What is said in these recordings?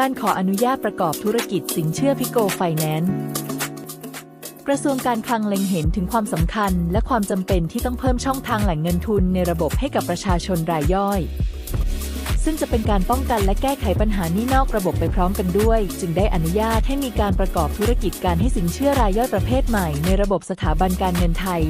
การขออนุญาตประกอบธุรกิจสินเชื่อพิโกไฟแนนซ์กระทรวงการคลังเล็งเห็นถึงความสำคัญ และความจำเป็นที่ต้องเพิ่มช่องทางแหล่งเงินทุนในระบบให้กับประชาชนรายย่อย ซึ่งจะเป็นการป้องกันและแก้ไขปัญหานี้นอกระบบไปพร้อมกันด้วย จึงได้อนุญาตให้มีการประกอบธุรกิจการให้สินเชื่อรายย่อยประเภทใหม่ ในระบบสถาบันการเงินไทย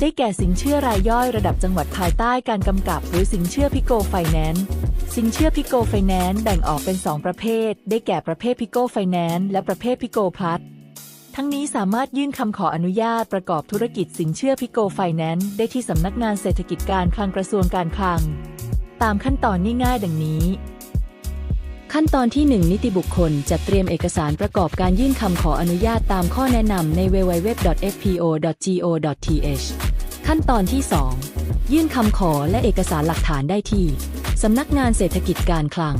ได้แก่สินเชื่อรายย่อยระดับจังหวัดภายใต้การกำกับ หรือสินเชื่อพิโกไฟแนนซ์ สินเชื่อพิโกไฟแนนซ์แบ่งออกเป็น 2 ประเภท ได้แก่ประเภทพิโกไฟแนนซ์และประเภทพิโกพลัสทั้งนี้สามารถยื่นคำขออนุญาตประกอบธุรกิจสินเชื่อพิโกไฟแนนซ์ได้ที่สำนักงานเศรษฐกิจการคลังกระทรวงการคลัง ตามขั้นตอนง่ายๆดังนี้ ขั้นตอนที่ 1 นิติบุคคลจัดเตรียมเอกสารประกอบการยื่นคำขออนุญาตตามข้อแนะนำใน www.fpo.go.th ขั้นตอนที่ 2 ยื่นคำขอและเอกสารหลักฐานได้ที่ สำนักงานเศรษฐกิจการคลัง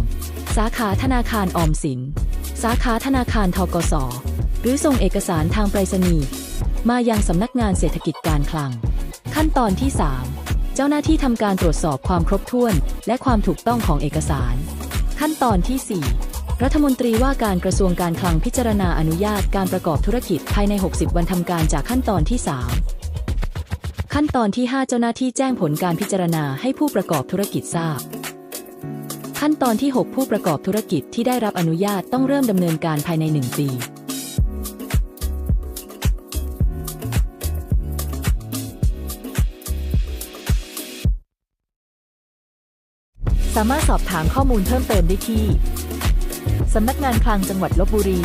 สาขาธนาคารออมสิน สาขาธนาคารทกส หรือส่งเอกสารทางไปรษณีย์มายังสำนักงานเศรษฐกิจการคลัง ขั้นตอนที่ 3 เจ้าหน้าที่ทำการตรวจสอบความครบถ้วน และความถูกต้องของเอกสาร ขั้นตอนที่ 4 รัฐมนตรีว่าการกระทรวงการคลังพิจารณาอนุญาตการประกอบธุรกิจภายใน 60 วันทำการจากขั้นตอนที่ 3ขั้นตอนที่ 5 เจ้าหน้าที่แจ้งผลการพิจารณาให้ผู้ประกอบธุรกิจทราบ ขั้นตอนที่ 6 ผู้ประกอบธุรกิจที่ได้รับอนุญาตต้องเริ่มดำเนินการภายใน 1 ปีสามารถสอบถามข้อมูลเพิ่มเติมได้ที่ สำนักงานคลังจังหวัดลบบุรี